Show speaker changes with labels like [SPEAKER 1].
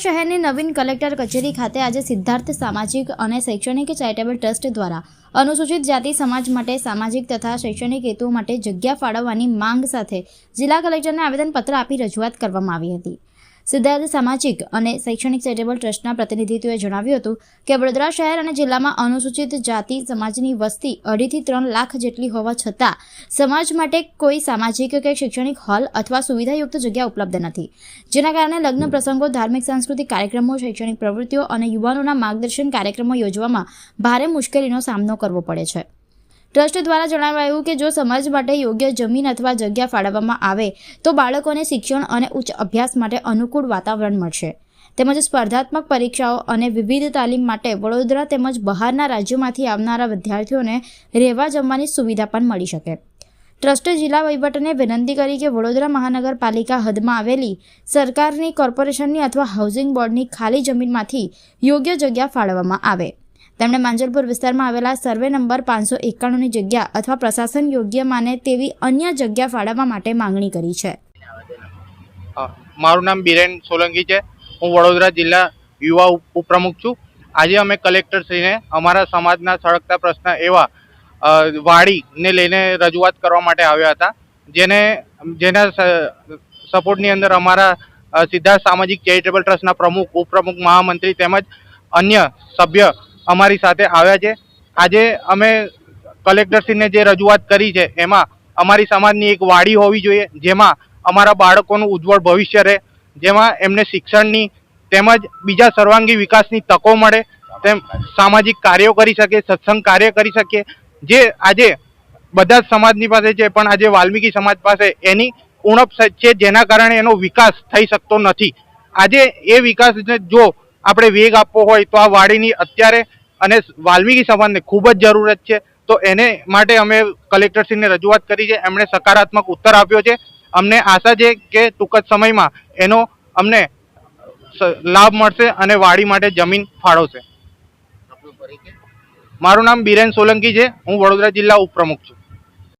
[SPEAKER 1] શહેરની નવીન કલેક્ટર કચેરી ખાતે આજે સિદ્ધાર્થ સામાજિક અને શૈક્ષણિક ચેરિટેબલ ટ્રસ્ટ દ્વારા અનુસૂચિત જાતિ સમાજ માટે સામાજિક તથા શૈક્ષણિક હેતુઓ માટે જગ્યા ફાળવવાની માંગ સાથે જિલ્લા કલેક્ટરને આવેદનપત્ર આપી રજૂઆત કરવામાં આવી હતી. સિદ્ધાર્થ સામાજિક અને શૈક્ષણિક ચેરિટેબલ ટ્રસ્ટના પ્રતિનિધિત્વએ જણાવ્યું હતું કે વડોદરા શહેર અને જિલ્લામાં અનુસૂચિત જાતિ સમાજની વસ્તી અઢીથી ત્રણ લાખ જેટલી હોવા છતાં સમાજ માટે કોઈ સામાજિક કે શૈક્ષણિક હોલ અથવા સુવિધાયુક્ત જગ્યા ઉપલબ્ધ નથી. જેના કારણે લગ્ન પ્રસંગો, ધાર્મિક સાંસ્કૃતિક કાર્યક્રમો, શૈક્ષણિક પ્રવૃત્તિઓ અને યુવાનોના માર્ગદર્શન કાર્યક્રમો યોજવામાં ભારે મુશ્કેલીનો સામનો કરવો પડે છે. ટ્રસ્ટ દ્વારા જણાવાયું કે જો સમાજ માટે યોગ્ય જમીન અથવા જગ્યા ફાળવવામાં આવે, તો બાળકોને શિક્ષણ અને ઉચ્ચ અભ્યાસ માટે અનુકૂળ વાતાવરણ મળશે. તેમજ સ્પર્ધાત્મક પરીક્ષાઓ અને વિવિધ તાલીમ માટે વડોદરા તેમજ બહારના રાજ્યોમાંથી આવનારા વિદ્યાર્થીઓને રહેવા જમવાની સુવિધા પણ મળી શકે. ટ્રસ્ટે જિલ્લા વહીવટને વિનંતી કરી કે વડોદરા મહાનગરપાલિકા હદમાં આવેલી સરકારની કોર્પોરેશનની અથવા હાઉસિંગ બોર્ડની ખાલી જમીનમાંથી યોગ્ય જગ્યા ફાળવવામાં આવે. તેમણે માંજલપુર વિસ્તારમાં આવેલા સર્વે નંબર પાંચસો એકાણુંની જગ્યા અથવા પ્રશાસન યોગ્ય માને તેવી અન્ય જગ્યા ફાળવવા માટે માંગણી કરી છે.
[SPEAKER 2] મારું નામ બિરેન સોલંકી છે. હું વડોદરા જિલ્લા યુવા ઉપ- ઉપપ્રમુખ છું. આજે અમે કલેક્ટરશ્રીને અમારા સમાજના સળગતા પ્રશ્ન એવા વાડીને લઈને રજૂઆત કરવા માટે આવ્યા હતા. જેને, જેના સપોર્ટની અંદર અમારા સીધા સામાજિક ચેરિટેબલ ટ્રસ્ટના પ્રમુખ, ઉપપ્રમુખ, મહામંત્રી તેમજ અન્ય સભ્ય અમારી સાથે આવ્યા છે. આજે અમે કલેક્ટરશ્રીને જે રજૂઆત કરી છે, એમાં અમારી સમાજની એક વાડી હોવી જોઈએ, જેમાં અમારા બાળકોનું ઉજ્જવળ ભવિષ્ય રહે, જેમાં એમને શિક્ષણની તેમજ બીજા સર્વાંગી વિકાસની તકો મળે, તેમ સામાજિક કાર્યો કરી શકે, સત્સંગ કાર્ય કરી શકે. જે આજે બધા જ સમાજની પાસે છે, પણ આજે વાલ્મીકી સમાજ પાસે એની ઉણપ છે, જેના કારણે એનો વિકાસ થઈ શકતો નથી. આજે એ વિકાસને જો આપણે વેગ આપવો હોય, તો આ વાડીની અત્યારે અને વાલ્મીકી સમાજને ખૂબ જ જરૂરત છે. તો એને માટે અમે કલેક્ટરશ્રીને રજૂઆત કરી છે. એમણે સકારાત્મક ઉત્તર આપ્યો છે. અમને આશા છે કે ટૂંક જ સમયમાં એનો અમને લાભ મળશે અને વાડી માટે જમીન ફાળવશે. મારું નામ બિરેન સોલંકી છે. હું વડોદરા જિલ્લા ઉપપ્રમુખ છું.